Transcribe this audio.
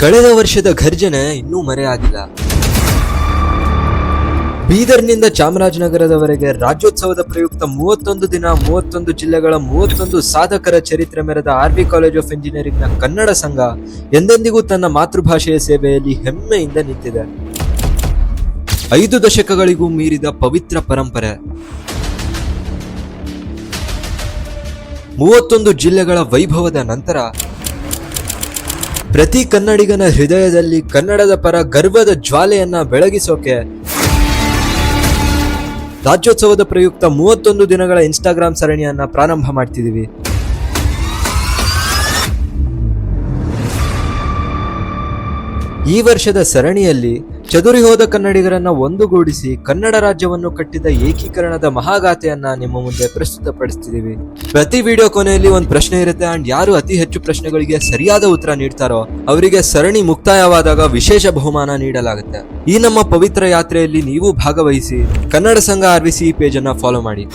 ಕಳೆದ ವರ್ಷದ ಘರ್ಜನೆ ಇನ್ನೂ ಮರೆಯಾಗಿಲ್ಲ. ಬೀದರ್ನಿಂದ ಚಾಮರಾಜನಗರದವರೆಗೆ ರಾಜ್ಯೋತ್ಸವದ ಪ್ರಯುಕ್ತ ಮೂವತ್ತೊಂದು ದಿನ, ಮೂವತ್ತೊಂದು ಜಿಲ್ಲೆಗಳ ಮೂವತ್ತೊಂದು ಸಾಧಕರ ಚರಿತ್ರೆ ಮೆರೆದ ಆರ್ವಿ ಕಾಲೇಜ್ ಆಫ್ ಇಂಜಿನಿಯರಿಂಗ್ನ ಕನ್ನಡ ಸಂಘ ಎಂದೆಂದಿಗೂ ತನ್ನ ಮಾತೃಭಾಷೆಯ ಸೇವೆಯಲ್ಲಿ ಹೆಮ್ಮೆಯಿಂದ ನಿಂತಿದೆ. ಐದು ದಶಕಗಳಿಗೂ ಮೀರಿದ ಪವಿತ್ರ ಪರಂಪರೆ. ಮೂವತ್ತೊಂದು ಜಿಲ್ಲೆಗಳ ವೈಭವದ ನಂತರ ಪ್ರತಿ ಕನ್ನಡಿಗನ ಹೃದಯದಲ್ಲಿ ಕನ್ನಡದ ಪರ ಗರ್ವದ ಜ್ವಾಲೆಯನ್ನ ಬೆಳಗಿಸೋಕೆ ರಾಜ್ಯೋತ್ಸವದ ಪ್ರಯುಕ್ತ ಮೂವತ್ತೊಂದು ದಿನಗಳ ಇನ್ಸ್ಟಾಗ್ರಾಮ್ ಸರಣಿಯನ್ನ ಪ್ರಾರಂಭ ಮಾಡ್ತಿದೀವಿ ಈ ವರ್ಷದ ಸರಣಿಯಲ್ಲಿ ಚದುರಿ ಹೋದ ಕನ್ನಡಿಗರನ್ನ ಒಂದುಗೂಡಿಸಿ ಕನ್ನಡ ರಾಜ್ಯವನ್ನು ಕಟ್ಟಿದ ಏಕೀಕರಣದ ಮಹಾಗಾಥೆಯನ್ನ ನಿಮ್ಮ ಮುಂದೆ ಪ್ರಸ್ತುತಪಡಿಸ್ತಿದ್ದೀವಿ. ಪ್ರತಿ ವಿಡಿಯೋ ಕೊನೆಯಲ್ಲಿ ಒಂದು ಪ್ರಶ್ನೆ ಇರುತ್ತೆ ಅಂಡ್ ಯಾರು ಅತಿ ಹೆಚ್ಚು ಪ್ರಶ್ನೆಗಳಿಗೆ ಸರಿಯಾದ ಉತ್ತರ ನೀಡ್ತಾರೋ ಅವರಿಗೆ ಸರಣಿ ಮುಕ್ತಾಯವಾದಾಗ ವಿಶೇಷ ಬಹುಮಾನ ನೀಡಲಾಗುತ್ತೆ. ಈ ನಮ್ಮ ಪವಿತ್ರ ಯಾತ್ರೆಯಲ್ಲಿ ನೀವು ಭಾಗವಹಿಸಿ ಕನ್ನಡ ಸಂಘ ಆರ್ವಿಸಿ ಪೇಜ್ ಅನ್ನ ಫಾಲೋ ಮಾಡಿ.